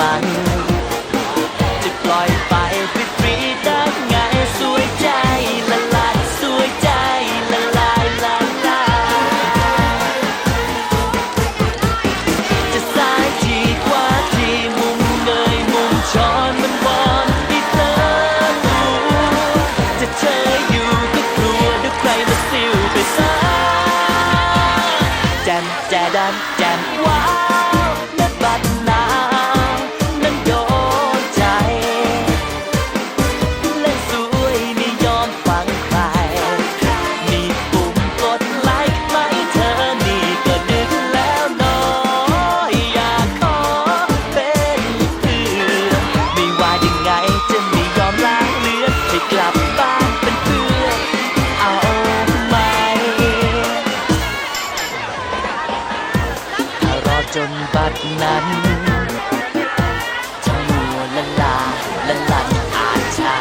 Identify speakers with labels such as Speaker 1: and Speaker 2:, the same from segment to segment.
Speaker 1: มัน จะปล่อยไปฟรีๆได้ไงสวยใจละลายสวยใจละลายละลายจะซ้ายทีขวาทีมุมเงยมุมช้อนมันบอนให้เธอดูจะเธออยู่ก็กลัวเดี๋ยวใครมาซิวไปซะแจมแจดันแจมว้า จนบัดนั้นจะมัวละลาละลันอาชา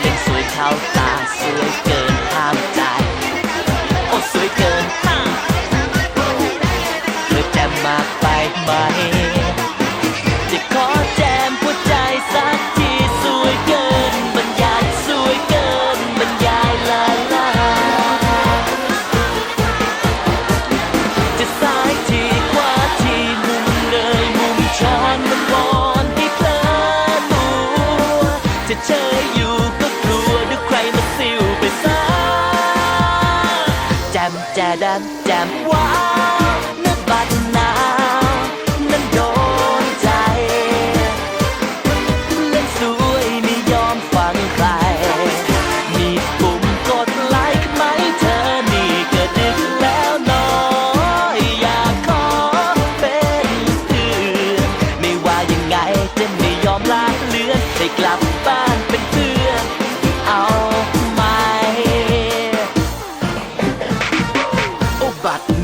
Speaker 1: เล่นสวยเข้าตาสวยเกินห้ามใจ โอ้สวยเกินห้ามเธอจะมากไปไหม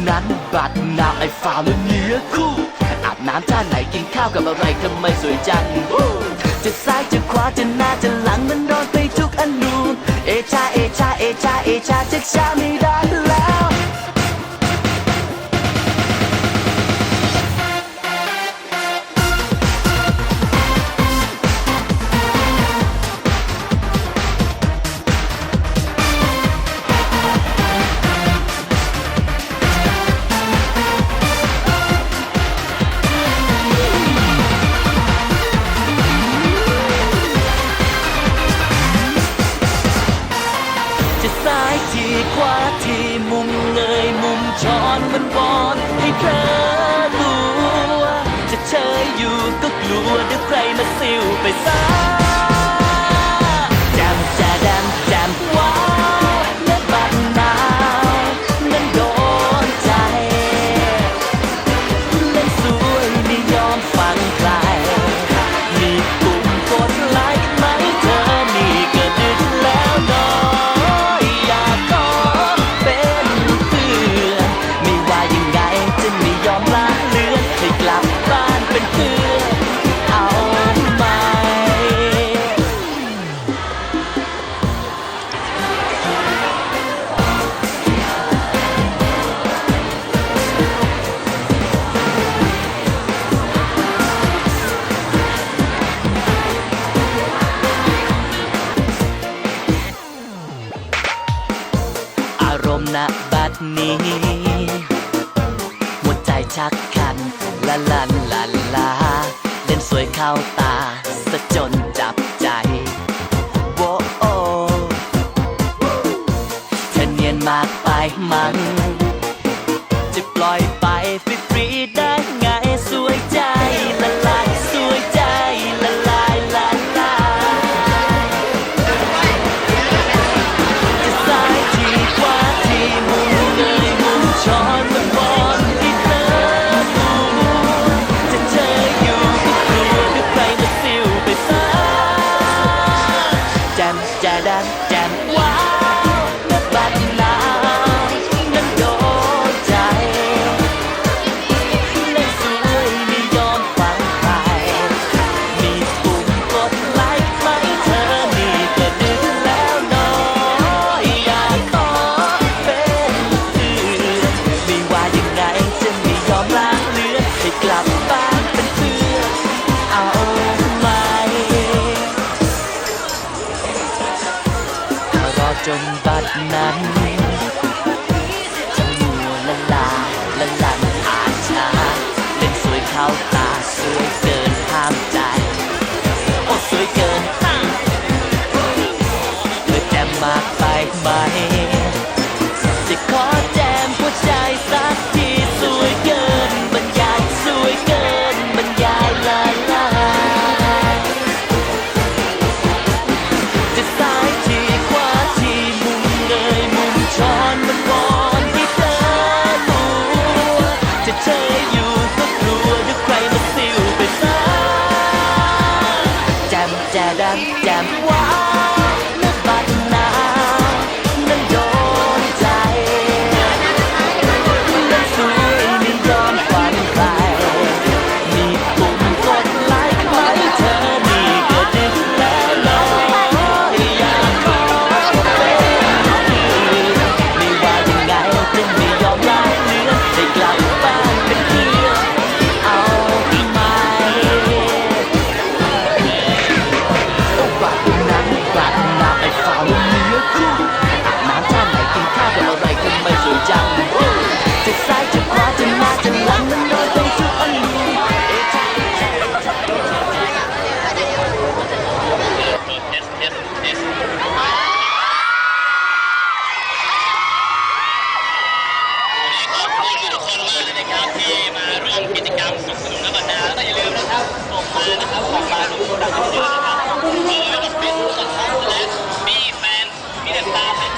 Speaker 1: นั้นบัดนาวไอ้ฟาแล้วเนื้อคู่อาบน้ำท่าไหนกินข้าวกับอะไรทำไมสวยจังจะซ้ายจะขวาจะหน้าจะหลังมันโดนไปทุกอนูเอชาเอชาเอชาเอชาจะช้าไม่ ช้อนมันบอนให้เพลอตัวจะเชยอยู่ก็กลัวเดี๋ยวใครมาซิวไปซะ นี้ หัวใจชักคันละลันละลาเล่นสวยเข้าตาสะจนจับใจโวโอเธอเนียนมากไปมัน จะปล่อยไปฟรีๆได้ นเลยนะครับที่มา
Speaker 2: ร่วมกิจกรรมสุดสนุกนะบัดนาแล้วก็อย่าลืมนะครับส่งมานะครับส่งมาดูโดักต่เยอะนะครับไม่ว่าจะเป็นต้นทุนและมีแฟนมีเดตตาแฟน